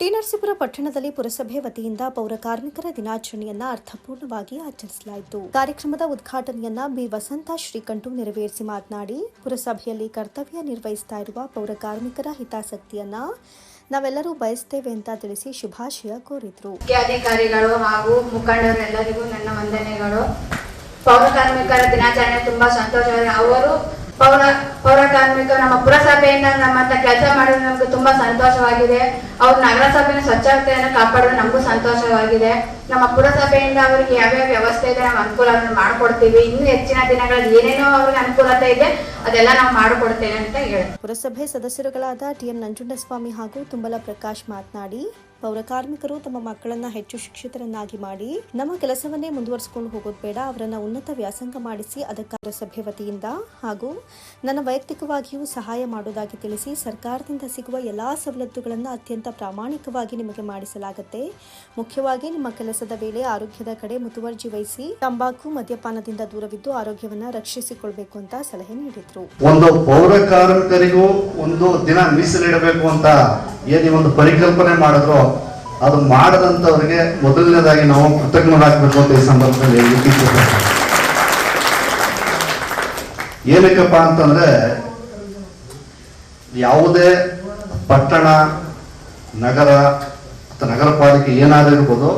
T Narasipura ಪಟ್ಟಣದಲ್ಲಿ ಪುರಸಭೆ ವತಿಯಿಂದ ಪೌರ ಕಾರ್ಮಿಕರ ದಿನಾಚರಣೆಯನ್ನ ಅರ್ಥಪೂರ್ಣವಾಗಿ ಆಚರಿಸಲಾಯಿತು. ಕಾರ್ಯಕ್ರಮದ ಉದ್ಘಾಟನೆಯನ್ನ ಬಿ. ವಸಂತ ಶ್ರೀಕಂಠು ನೆರವೇರಿಸಿ ಮಾತನಾಡಿ, ಪುರಸಭೆಯಲ್ಲಿ ಕರ್ತವ್ಯ ನಿರ್ವಹಿಸ್ತಾ ಇರುವ ಪೌರ ಕಾರ್ಮಿಕರ ಹಿತಾಸಕ್ತಿಯನ್ನ ನಾವೆಲ್ಲರೂ ಬಯಸ್ತೇವೆ ಅಂತ ತಿಳಿಸಿ ಶುಭಾಶಯ ಕೋರಿದ್ರು. ಹಾಗೂ ಮುಖಂಡರೆಲ್ಲರಿಗೂ ನನ್ನ ವಂದನೆಗಳು. ಪೌರ ಕಾರ್ಮಿಕರ ದಿನಾಚರಣೆ ತುಂಬಾ ಸಂತೋಷವಾಗಿದೆ. ಅವರು ಪೌರ ಪೌರ ಕಾರ್ಮಿಕ ನಮ್ಮ ಪುರಸಭೆಯಿಂದ ನಮ್ಮ ಹತ್ರ ಕೆಲಸ ಮಾಡಿದ್ರೆ ನಮ್ಗೆ ತುಂಬಾ ಸಂತೋಷವಾಗಿದೆ. ಅವ್ರ ನಗರಸಭೆಯ ಸ್ವಚ್ಛತೆಯನ್ನು ಕಾಪಾಡೋದು ನಮಗೂ ಸಂತೋಷವಾಗಿದೆ. ನಮ್ಮ ಪುರಸಭೆಯಿಂದ ಅವರಿಗೆ ಯಾವ್ಯಾವ ವ್ಯವಸ್ಥೆ ಇದೆ ನಾವು ಅನುಕೂಲ ಮಾಡಿಕೊಡ್ತೀವಿ. ಇನ್ನು ಹೆಚ್ಚಿನ ದಿನಗಳಲ್ಲಿ ಏನೇನೋ ಅವ್ರಿಗೆ ಅನುಕೂಲತೆ ಇದೆ, ಅದೆಲ್ಲ ನಾವು ಮಾಡಿಕೊಡ್ತೇವೆ ಅಂತ ಹೇಳಿ. ಪುರಸಭೆ ಸದಸ್ಯರುಗಳಾದ ಟಿ ಎಂ ನಂಜುಂಡಸ್ವಾಮಿ ಹಾಗೂ ತುಂಬಲ ಪ್ರಕಾಶ್ ಮಾತನಾಡಿ ಪೌರ ಕಾರ್ಮಿಕರು ತಮ್ಮ ಮಕ್ಕಳನ್ನ ಹೆಚ್ಚು ಶಿಕ್ಷಿತರನ್ನಾಗಿ ಮಾಡಿ ನಮ್ಮ ಕೆಲಸವನ್ನೇ ಮುಂದುವರಿಸಿಕೊಂಡು ಹೋಗೋದು ಬೇಡ, ಅವರನ್ನ ಉನ್ನತ ವ್ಯಾಸಂಗ ಮಾಡಿಸಿ ಅದಕ್ಕಾದ ಸಭೆ ವತಿಯಿಂದ ಹಾಗೂ ನನ್ನ ವೈಯಕ್ತಿಕವಾಗಿಯೂ ಸಹಾಯ ಮಾಡೋದಾಗಿ ತಿಳಿಸಿ ಸರ್ಕಾರದಿಂದ ಸಿಗುವ ಎಲ್ಲಾ ಸವಲತ್ತುಗಳನ್ನು ಅತ್ಯಂತ ಪ್ರಾಮಾಣಿಕವಾಗಿ ನಿಮಗೆ ಮಾಡಿಸಲಾಗುತ್ತೆ. ಮುಖ್ಯವಾಗಿ ನಿಮ್ಮ ಕೆಲಸದ ವೇಳೆ ಆರೋಗ್ಯದ ಕಡೆ ಮುತುವರ್ಜಿ ವಹಿಸಿ ತಂಬಾಕು ಮದ್ಯಪಾನದಿಂದ ದೂರವಿದ್ದು ಆರೋಗ್ಯವನ್ನ ರಕ್ಷಿಸಿಕೊಳ್ಬೇಕು ಅಂತ ಸಲಹೆ ನೀಡಿದ್ರು. ಒಂದು ಪೌರ ಕಾರ್ಮಿಕರಿಗೂ ಒಂದು ದಿನ ಮೀಸಲಿಡಬೇಕು ಅಂತ ಏನು ಒಂದು ಪರಿಕಲ್ಪನೆ ಮಾಡಿದ್ರು ಅದು ಮಾಡದಂತವ್ರಿಗೆ ಮೊದಲನೇದಾಗಿ ನಾವು ಕೃತಜ್ಞರಾಗಬೇಕು ಅಂತ ಈ ಸಂದರ್ಭದಲ್ಲಿ. ಏನಕ್ಕಪ್ಪ ಅಂತಂದ್ರೆ, ಯಾವುದೇ ಪಟ್ಟಣ, ನಗರ ಅಥವಾ ನಗರ ಪಾಲಿಕೆ ಏನಾದ್ರೂ ಇರ್ಬೋದು,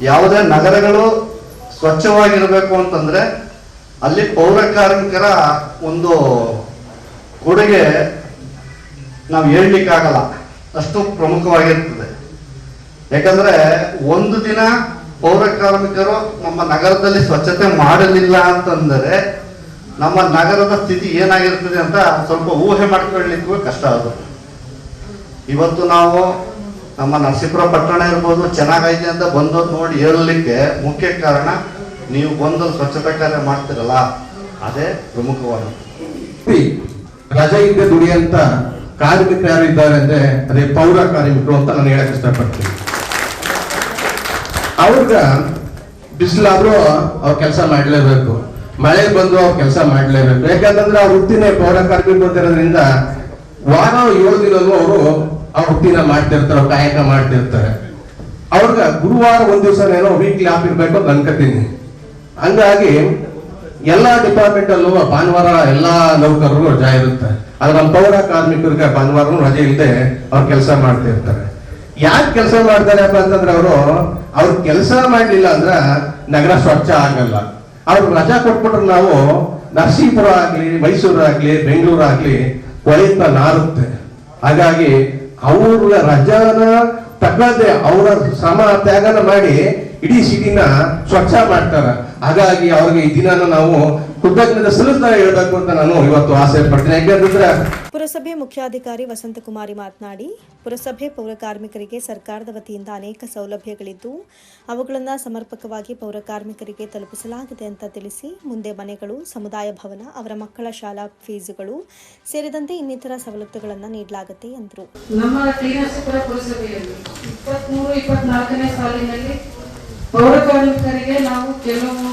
ಯಾವುದೇ ನಗರಗಳು ಸ್ವಚ್ಛವಾಗಿರಬೇಕು ಅಂತಂದ್ರೆ ಅಲ್ಲಿ ಪೌರ ಕಾರ್ಮಿಕರ ಒಂದು ಕೊಡುಗೆ ನಾವು ಹೇಳಲಿಕ್ಕಾಗಲ್ಲ ಅಷ್ಟು ಪ್ರಮುಖವಾಗಿರ್ತದೆ ಯಾಕಂದ್ರೆ ಒಂದು ದಿನ ಪೌರ ಕಾರ್ಮಿಕರು ನಮ್ಮ ನಗರದಲ್ಲಿ ಸ್ವಚ್ಛತೆ ಮಾಡಲಿಲ್ಲ ಅಂತಂದರೆ ನಮ್ಮ ನಗರದ ಸ್ಥಿತಿ ಏನಾಗಿರ್ತದೆ ಅಂತ ಸ್ವಲ್ಪ ಊಹೆ ಮಾಡ್ಕೊಳ್ಳಿಕ್ಕೂ ಕಷ್ಟ ಆಗುತ್ತೆ. ಇವತ್ತು ನಾವು ನಮ್ಮ ನರಸೀಪುರ ಪಟ್ಟಣ ಇರ್ಬೋದು, ಚೆನ್ನಾಗೈತೆ ಅಂತ ಬಂದು ನೋಡಿ ಹೇಳಲಿಕ್ಕೆ ಮುಖ್ಯ ಕಾರಣ ನೀವು ಬಂದು ಸ್ವಚ್ಛತಾ ಕಾರ್ಯ ಮಾಡ್ತಿರಲ್ಲ. ಅದೇ ಪ್ರಮುಖವಾದ ರಜೆ ದುಡಿಯಂತ ಕಾರ್ಮಿಕರು ಯಾರು ಇದ್ದಾರೆ ಅಂದ್ರೆ ಅದೇ ಪೌರ ಕಾರ್ಮಿಕರು ಅಂತ ನಾನು ಹೇಳಕ್ ಇಷ್ಟಪಡ್ತೀನಿ. ಅವ್ರಿಗ ಬಿಸಿಲಾದ್ರೂ ಅವ್ರ ಕೆಲಸ ಮಾಡ್ಲೇಬೇಕು. ಮಳೆ ಬಂದು ಅವ್ರ ಕೆಲಸ ಮಾಡ್ಲೇಬೇಕು. ಯಾಕಂತಂದ್ರೆ ಅವ್ರ ವೃತ್ತಿನೇ ಪೌರ ಕಾರ್ಮಿಕ ಅಂತ ಇರೋದ್ರಿಂದ ವಾರ ಏಳು ದಿನವೂ ಅವರು ಅವ್ರ ವೃತ್ತಿನ ಮಾಡ್ತಿರ್ತಾರೆ, ಕಾಯಕ ಮಾಡ್ತಿರ್ತಾರೆ. ಅವ್ರಿಗ ಗುರುವಾರ ಒಂದ್ ದಿವಸ ಏನೋ ವೀಕ್ಲಿ ಆಫ್ ಇರ್ಬೇಕು ಅಂತ ಅನ್ಕೋತೀನಿ ಹಂಗಾಗಿ ಎಲ್ಲಾ ಡಿಪಾರ್ಟ್ಮೆಂಟ್ ಅಲ್ಲೂ ಭಾನುವಾರ ಎಲ್ಲಾ ನೌಕರರು ರಜಾ ಇರುತ್ತೆ. ಆದ್ರೆ ನಮ್ಮ ಪೌರ ಕಾರ್ಮಿಕರಿಗೆ ಭಾನುವಾರ ರಜೆ ಇಲ್ಲದೆ ಅವ್ರ ಕೆಲಸ ಮಾಡ್ತಿರ್ತಾರೆ. ಯಾಕೆ ಕೆಲಸ ಮಾಡ್ತಾರಪ್ಪ ಅಂತಂದ್ರೆ ಅವರು, ಅವ್ರ ಕೆಲಸ ಮಾಡಲಿಲ್ಲ ಅಂದ್ರೆ ನಗರ ಸ್ವಚ್ಛ ಆಗಲ್ಲ. ಅವ್ರು ರಜಾ ಕೊಟ್ಬಿಟ್ರೆ ನಾವು ನರಸೀಪುರ ಆಗ್ಲಿ, ಮೈಸೂರು ಆಗ್ಲಿ, ಬೆಂಗಳೂರು ಆಗ್ಲಿ ಕೊಳಿತ ನಾರುತ್ತೆ. ಹಾಗಾಗಿ ಅವ್ರ ರಜಾನ ತಕ್ಕಂತೆ ಅವರ ಶ್ರಮ ತ್ಯಾಗನ ಮಾಡಿ ಇಡೀ ಸಿಟಿನ ಸ್ವಚ್ಛ ಮಾಡ್ತಾರ. ಹಾಗಾಗಿ ಅವ್ರಿಗೆ ಈ ದಿನಾನ ನಾವು ಕೃತಜ್ಞತೆ ಸಲ್ಲಿಸ್ತಾ ಹೇಳ್ಬೇಕು ಅಂತ ನಾನು ಇವತ್ತು ಆಸೆ ಪಡ್ತೀನಿ. ಯಾಕೆಂದ್ರೆ ಪುರಸಭೆ ಮುಖ್ಯಾಧಿಕಾರಿ ವಸಂತಕುಮಾರಿ ಮಾತನಾಡಿ ಪುರಸಭೆ ಪೌರ ಕಾರ್ಮಿಕರಿಗೆ ಸರ್ಕಾರದ ವತಿಯಿಂದ ಅನೇಕ ಸೌಲಭ್ಯಗಳಿದ್ದು ಅವುಗಳನ್ನು ಸಮರ್ಪಕವಾಗಿ ಪೌರ ಕಾರ್ಮಿಕರಿಗೆ ತಲುಪಿಸಲಾಗಿದೆ ಅಂತ ತಿಳಿಸಿ ಮುಂದೆ ಮನೆಗಳು ಸಮುದಾಯ ಭವನ ಅವರ ಮಕ್ಕಳ ಶಾಲಾ ಫೀಸುಗಳು ಸೇರಿದಂತೆ ಇನ್ನಿತರ ಸವಲತ್ತುಗಳನ್ನು ನೀಡಲಾಗುತ್ತೆ ಎಂದರು. ಪೌರ ಕಾರ್ಮಿಕರಿಗೆ ನಾವು ಕೆಲವು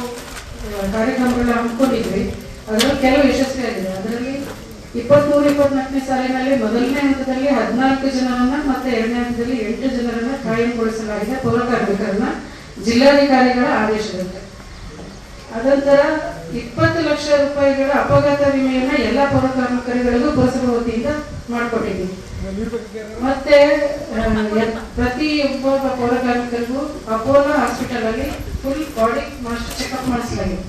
ಕಾರ್ಯಕ್ರಮಗಳನ್ನ ಹಮ್ಮಿಕೊಂಡಿದ್ವಿ. ಅದರಲ್ಲಿ ಕೆಲವು ಯಶಸ್ವಿಯಾಗಿದೆ. ಅದರಲ್ಲಿ ಇಪ್ಪತ್ಮೂರು, ಇಪ್ಪತ್ನಾಲ್ಕನೇ ಸಾಲಿನಲ್ಲಿ ಮೊದಲನೇ ಹಂತದಲ್ಲಿ ಹದಿನಾಲ್ಕು ಜನರನ್ನ ಮತ್ತೆ ಎರಡನೇ ಹಂತದಲ್ಲಿ ಎಂಟು ಜನರನ್ನ ಕಾಯಂಗೊಳಿಸಲಾಗಿದೆ ಪೌರ ಕಾರ್ಮಿಕರನ್ನ ಜಿಲ್ಲಾಧಿಕಾರಿಗಳ ಆದೇಶದಂತೆ. ಅದಂತರ ಇಪ್ಪತ್ತು ಲಕ್ಷ ರೂಪಾಯಿಗಳ ಅಪಘಾತ ವಿಮೆಯನ್ನ ಎಲ್ಲ ಪೌರ ಕಾರ್ಮಿಕರಿಗಳಿಗೂ ಪುರಸಭೆ ವತಿಯಿಂದ ಮಾಡಿಕೊಟ್ಟಿದ್ದೀವಿ. ಮತ್ತೆ ಪ್ರತಿ ಪೌರ ಕಾರ್ಮಿಕರಿಗೂ ಅಪೋಲೋ ಹಾಸ್ಪಿಟಲ್ ಅಲ್ಲಿ ಫುಲ್ ಬಾಡಿ ಚೆಕಪ್ ಮಾಡಿಸಲಾಗಿದೆ.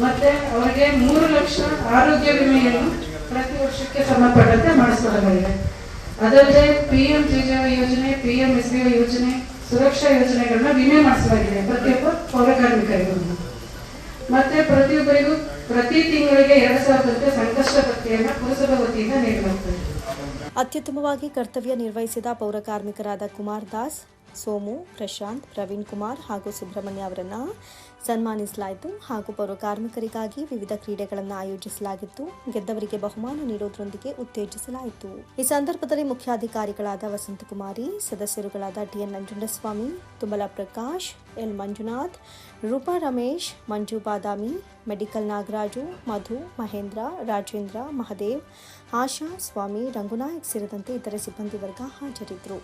ಮತ್ತೆ ಅವರಿಗೆ ಮೂರು ಲಕ್ಷ ಆರೋಗ್ಯ ವಿಮೆಯನ್ನು ಪ್ರತಿ ವರ್ಷಕ್ಕೆ ಸಂಬಂಧಪಟ್ಟಂತೆ ಮಾಡಿಸಲಾಗಿದೆ ಅದಲ್ಲದೆ ಪಿ ಎಂ ಯೋಜನೆ ಪಿ ಎಂ ಎಸ್ ಯೋಜನೆ, ಸುರಕ್ಷಾ ಯೋಜನೆಗಳನ್ನ ವಿಮೆ ಮಾಡಿಸಲಾಗಿದೆ ಪ್ರತಿಯೊಬ್ಬ ಪೌರ ಕಾರ್ಮಿಕರಿಗೂ. ಮತ್ತೆ ಪ್ರತಿಯೊಬ್ಬರಿಗೂ ಪ್ರತಿ ತಿಂಗಳಿಗೆ ಎರಡ್ ಸಾವಿರದಂತೆ ಸಂಕಷ್ಟ ಭತ್ಯೆಯನ್ನ ಪುರಸಭೆ ವತಿಯಿಂದ ನೀಡಲಾಗ್ತದೆ. ಅತ್ಯುತ್ತಮವಾಗಿ ಕರ್ತವ್ಯ ನಿರ್ವಹಿಸಿದ ಪೌರ ಕಾರ್ಮಿಕರಾದ ಕುಮಾರ್ ದಾಸ್, ಸೋಮು, ಪ್ರಶಾಂತ್, ಪ್ರವೀಣ್ ಕುಮಾರ್ ಹಾಗೂ ಸುಬ್ರಹ್ಮಣ್ಯ ಅವರನ್ನ ಸನ್ಮಾನಿಸಲಾಯಿತು ಹಾಗೂ ಪೌರ ಕಾರ್ಮಿಕರಿಗಾಗಿ ವಿವಿಧ ಕ್ರೀಡೆಗಳನ್ನು ಆಯೋಜಿಸಲಾಗಿತ್ತು. ಗೆದ್ದವರಿಗೆ ಬಹುಮಾನ ನೀಡುವುದರೊಂದಿಗೆ ಉತ್ತೇಜಿಸಲಾಯಿತು. ಈ ಸಂದರ್ಭದಲ್ಲಿ ಮುಖ್ಯಾಧಿಕಾರಿಗಳಾದ Vasanthakumari, ಸದಸ್ಯರುಗಳಾದ T N Nanjundaswamy Tumala Prakash, L Manjunath, Roopa Ramesh, Manju Badami, medical Nagaraju, Madhu, Mahendra, Rajendra, Mahadev, Asha, Swamy Ranganayak ಸೇರಿದಂತೆ ಇತರೆ ಸಿಬ್ಬಂದಿ ವರ್ಗ ಹಾಜರಿದ್ದರು.